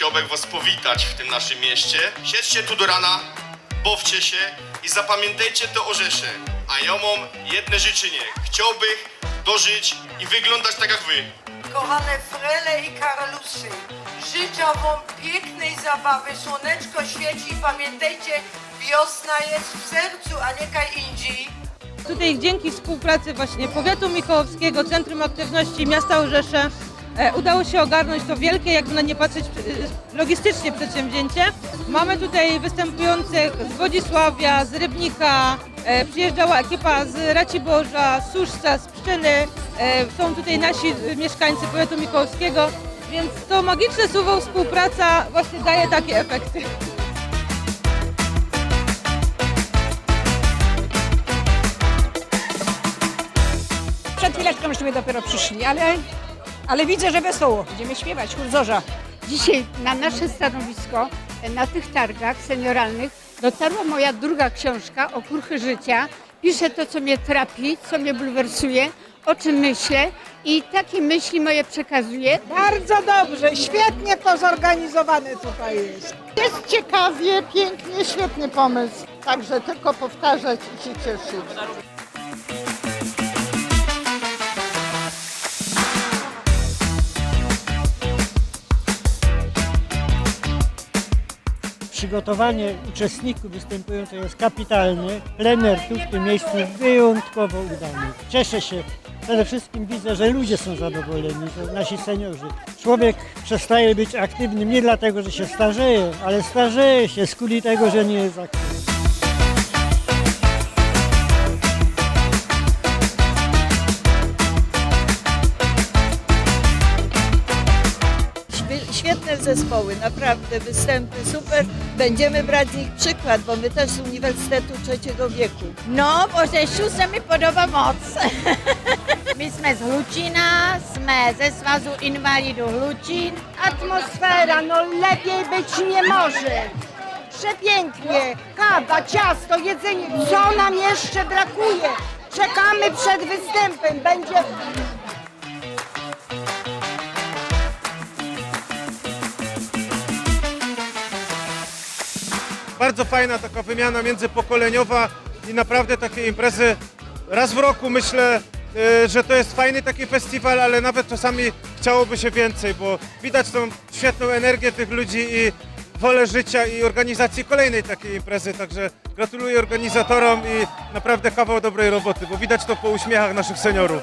chciałbym was powitać w tym naszym mieście. Siedźcie tu do rana, bawcie się i zapamiętajcie to orzesze. A ja mam jedno życzenie. Chciałbym dożyć i wyglądać tak jak wy. Kochane Frele i Karlusy, życzę wam pięknej zabawy, słoneczko świeci i pamiętajcie, wiosna jest w sercu, a nie kaj indziej. Tutaj dzięki współpracy właśnie Powiatu Mikołowskiego, Centrum Aktywności Miasta Orzesze udało się ogarnąć to wielkie, jakby na nie patrzeć, e, logistycznie przedsięwzięcie. Mamy tutaj występujących z Wodzisławia, z Rybnika, e, przyjeżdżała ekipa z Raciborza, Suszca, z Pszczyny. E, są tutaj nasi e, mieszkańcy Powiatu Mikołowskiego, więc to magiczne słowo współpraca właśnie daje takie efekty. Przed chwileczką myśmy dopiero przyszli, ale, ale widzę, że wesoło. Będziemy śpiewać, churzorza. Dzisiaj na nasze stanowisko, na tych targach senioralnych, dotarła moja druga książka o kurchy życia. Piszę to, co mnie trapi, co mnie bulwersuje, o czym myślę i takie myśli moje przekazuję. Bardzo dobrze, świetnie to zorganizowane tutaj jest. Jest ciekawie, pięknie, świetny pomysł. Także tylko powtarzać i się cieszyć. Przygotowanie uczestników występujących jest kapitalne. Plener tu w tym miejscu wyjątkowo udany. Cieszę się. Przede wszystkim widzę, że ludzie są zadowoleni, że nasi seniorzy. Człowiek przestaje być aktywnym nie dlatego, że się starzeje, ale starzeje się z kuli tego, że nie jest aktywny. Zespoły, naprawdę występy super. Będziemy brać z nich przykład, bo my też z Uniwersytetu Trzeciego Wieku. No, bo ze sióstr mi podoba moc. My jsme z Hlučina, jsme ze Svazu invalidů Hlučín. Atmosfera, no lepiej być nie może. Przepięknie, kawa, ciasto, jedzenie. Co nam jeszcze brakuje? Czekamy przed występem. Będzie bardzo fajna taka wymiana międzypokoleniowa i naprawdę takie imprezy raz w roku myślę, e, że to jest fajny taki festiwal, ale nawet czasami chciałoby się więcej, bo widać tą świetną energię tych ludzi i wolę życia i organizacji kolejnej takiej imprezy, także gratuluję organizatorom i naprawdę kawał dobrej roboty, bo widać to po uśmiechach naszych seniorów.